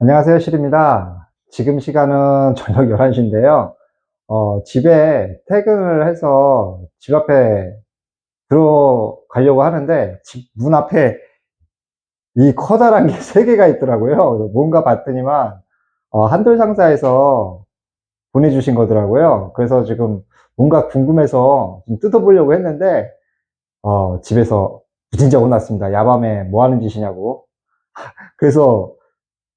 안녕하세요, 실입니다. 지금 시간은 저녁 11시인데요. 어, 집에 퇴근을 해서 집 앞에 들어가려고 하는데, 집 문 앞에 이 커다란 게 세 개가 있더라고요. 뭔가 봤더니만, 어, 한돌 상사에서 보내주신 거더라고요. 그래서 지금 뭔가 궁금해서 좀 뜯어보려고 했는데, 어, 집에서 진짜 혼났습니다. 야밤에 뭐 하는 짓이냐고. 그래서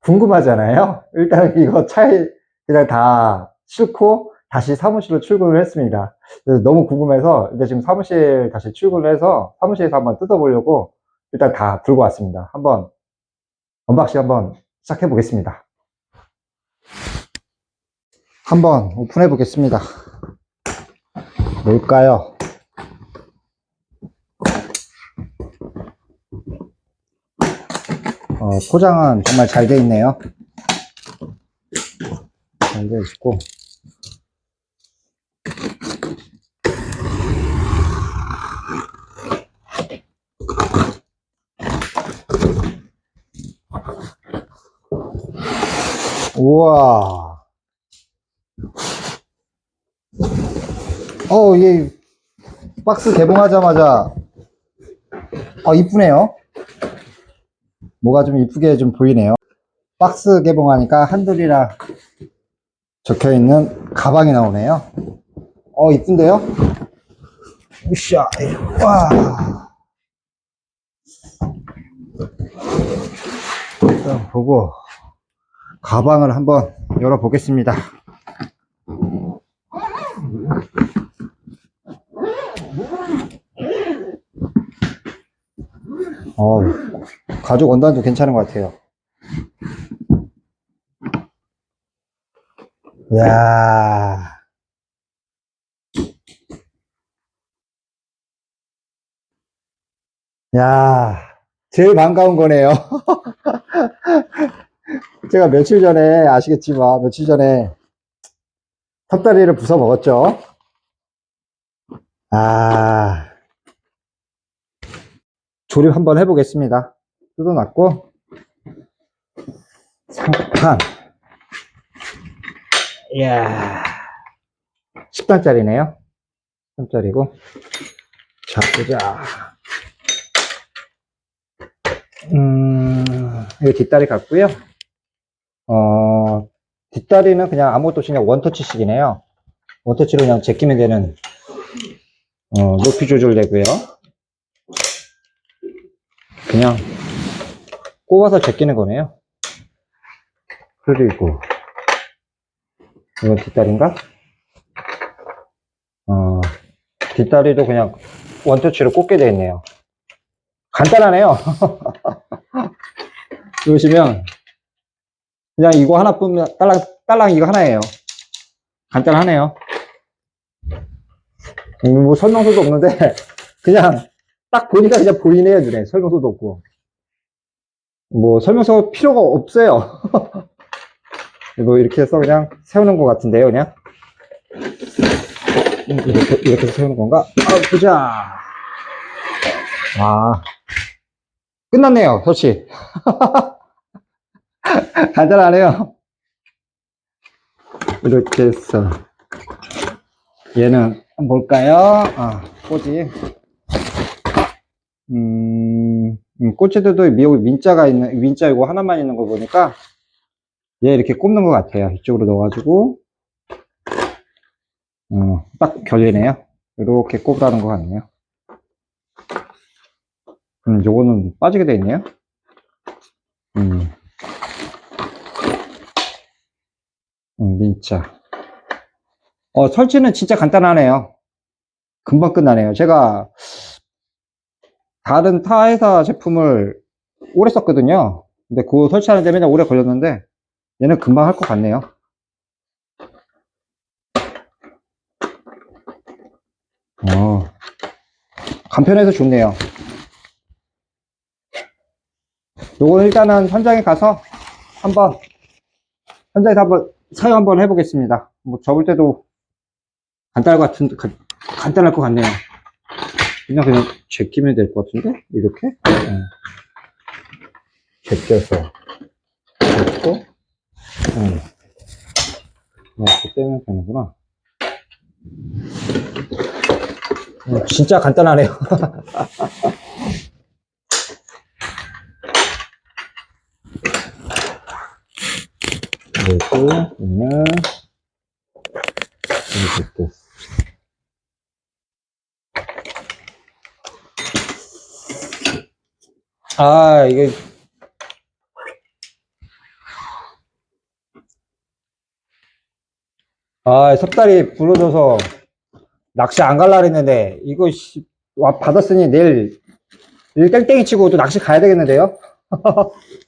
궁금하잖아요. 일단 이거 차에 그냥 다 싣고 다시 사무실로 출근을 했습니다. 너무 궁금해서 이제 지금 사무실 다시 출근을 해서 사무실에서 한번 뜯어보려고 일단 다 들고 왔습니다. 한번 언박싱 한번 시작해 보겠습니다. 한번 오픈해 보겠습니다. 뭘까요? 어, 포장은 정말 잘 돼 있네요. 잘 돼 있고. 우와. 어, 이게 박스 개봉하자마자 어, 이쁘네요. 뭐가 좀 이쁘게 좀 보이네요. 박스 개봉하니까 한돌이라 적혀 있는 가방이 나오네요. 어, 이쁜데요? 으쌰, 와. 일단 보고 가방을 한번 열어 보겠습니다. 어, 가죽 원단도 괜찮은 것 같아요. 이야. 야, 제일 반가운 거네요. 제가 며칠 전에, 아시겠지만, 며칠 전에 탑다리를 부숴 먹었죠. 아, 조립 한번 해보겠습니다. 뜯어놨고, 상판. 이야, 10단짜리네요. 10단짜리고. 자, 보자. 음, 이거 뒷다리 같고요. 어, 뒷다리는 그냥 아무것도 없이 그냥 원터치식이네요. 원터치로 그냥 제끼면 되는, 어, 높이 조절되고요. 그냥 꼽아서 제끼는 거네요. 그리고 이건 뒷다리인가? 어, 뒷다리도 그냥 원터치로 꽂게 되어 있네요. 간단하네요. 보시면 그냥 이거 하나뿐 딸랑 딸랑 이거 하나예요. 간단하네요. 음, 뭐 설명서도 없는데 그냥 딱 보니까 그냥 보이네요 눈에 설명서도 없고 뭐 설명서 필요가 없어요. 뭐 이렇게 해서 그냥 세우는 것 같은데요, 그냥. 음, 이렇게, 이렇게 해서 세우는 건가? 아, 보자. 아, 끝났네요, 설치. 간단하네요. 이렇게 해서. 얘는 볼까요? 아, 꼬지. 음, 음, 꼬치들도 여기 민자가 있는, 민자 이거 하나만 있는 거 보니까 얘 이렇게 꼽는 것 같아요. 이쪽으로 넣어가지고, 어, 딱 결리네요. 이렇게 꼽으라는 것 같네요. 음, 요거는 빠지게 돼 있네요. 음. 음, 민자. 어, 설치는 진짜 간단하네요. 금방 끝나네요. 제가 다른 타 회사 제품을 오래 썼거든요. 근데 그거 설치하는데 맨날 오래 걸렸는데, 얘는 금방 할 것 같네요. 어, 간편해서 좋네요. 요거 일단은 현장에 가서 한번, 현장에서 한번 사용 한번 해보겠습니다. 뭐 접을 때도 간단할 것 같은, 간- 간단할 것 같네요. 그냥 그냥 제끼면 될 것 같은데? 이렇게? 어. 제껴서, 제고 음. 이렇게 떼면 되는구나. 음, 진짜 간단하네요. 그리고 얘는 이렇게 아 이게 아 섭다리 부러져서 낚시 안 갈라 그랬는데 이거 씨, 와 받았으니 내일 일 땡땡이 치고 또 낚시 가야 되겠는데요?